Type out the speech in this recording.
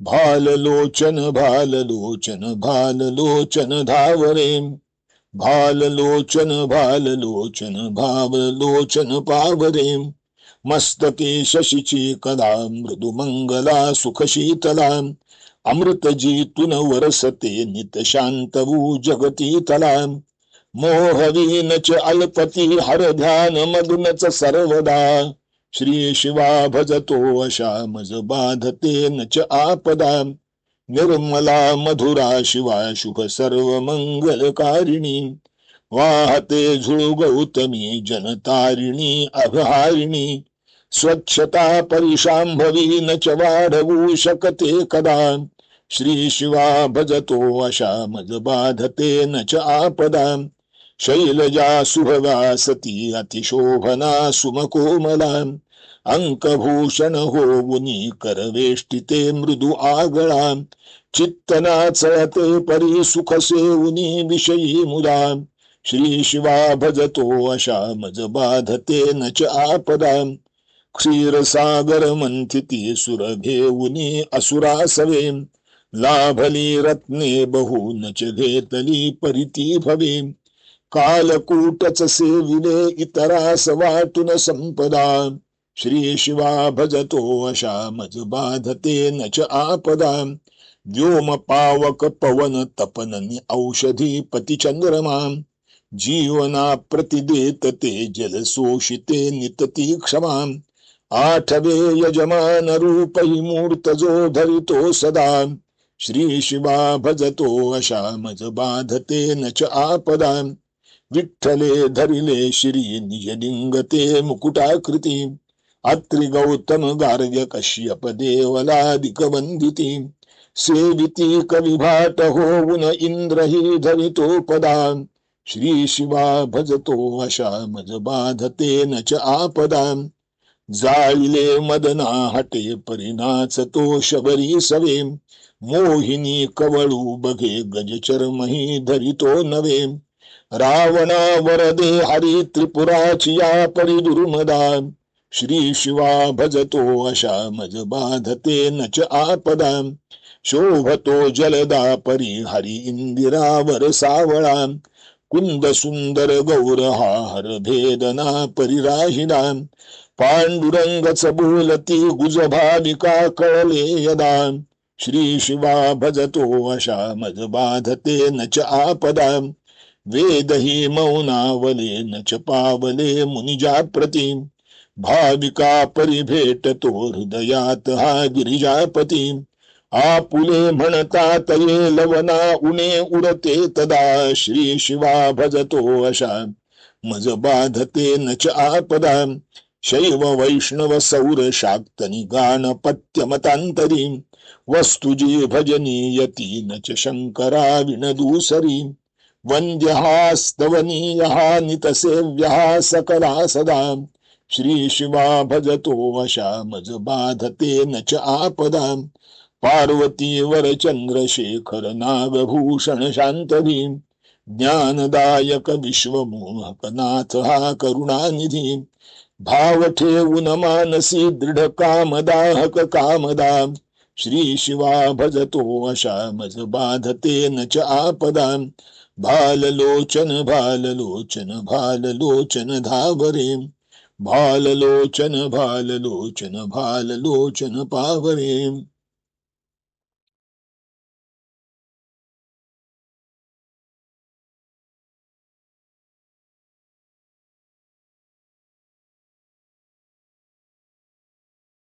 भाललोचन भाललोचन भाललोचन धावरे. भाललोचन भाललोचन भावलोचन पावरे. मस्तके शशीची कला मृदुमंगला सुखशीतला अमृतजीतून वरसते नित शांतवू जगती तला. मोहवीनच अल्पती हर ध्यान मग्नच सर्वदा. श्री शिवा भजतो अशा मज बाधते च आपदा. निर्मला मधुरा शिवा शुभ सर्व मंगलकारिणी वाहते झुळ गौतमी जनतारिणी अभहारिणी. स्वच्छता परिशांभवी न च वाढवू शकते कदा. श्री शिवा भजतो अशा मज बाधते न च आपदा. शैलजा सुभगासती अतिशोभना सुमकोमला. अंकभूषण होऊनी करवेष्टिते मृदू आगळा चित्तना चळते परी सुख सेवुनी विषयी मुदा श्री शिवा भजतो अशा मज बाधते न च आपदा क्षीरसागर मंथिती सुरभेऊनी असुरासवे लाभली रत्ने बहु न च घेतली परिती भवे कालकूटच सेविले इतरास वाटून संपदा श्री शिवा भजतो अशा मज बाधते न च आपदा. व्योम पावक पवन तपन औषधी पती चंद्रमा. जीवना प्रतिदेत ते जल शोषिते नितती क्षमा. आठवे यजमान रूप हि मूर्त जो धरितो सदा. श्री शिवा भजतो अशा मज बाधते न च आपदा. विठ्ठले धरिले श्री निजलिंगते मुकुटाकृती. अत्रि गौतम गार्ग्य कश्यप देवलादिक वंदिती सेविती कविभाट होऊन इंद्र ही धरितो पदा श्री शिवा भजतो अशा मज बाधते न च आपदा। जाळिले मदना हटे परिणाच तो शबरी सवे। मोहिनी कवळू बघे गजचर्मही धरितो नवे। रावणा वरदे हरी त्रिपुराची या परिदुर्मदा श्री शिवा भजतो अशा मज बाधते न च आपदा. शोभतो जलदा परी हरी इंदिरावर सावळा. कुंद सुंदर गौर हा हर भेदना परिराहिना पांडुरंग बोलती गुज भाविका कळले यदा. श्री शिवा भजतो अशा मज बाधते न च आपदा. वेदही मौनावले न च पावले मुनिजा प्रतिम भाविका परिभेटतो हृदयात हा गिरिजापती. आपुले म्हणतात ये लवना उणे उडते तदा श्री शिवा भजतो अशा. मज बाधते न च आपदा. शैव वैष्णव सौर शाक्तनी गान पत्यमतांतरी. वस्तुजी भजनीयती न च शंकरा विनदूसरी. वंद्य हा स्तवनीय हा हा सकला सदा. श्री शिवा भजतो वशा मज बाधते न च आपदा पार्वती वर चंद्रशेखर नागभूषण शांतभी ज्ञानदायक विश्वमोहक नाथ हा करुणानिधी भाव ठेवून मानसी दृढ कामदाहक कामदा श्री शिवा भजतो अशा मज बाधते न च आपदा भाललोचन भाललोचन भाललोचन धावरे भाललोचन भाललोचन भाललोचन पावरे.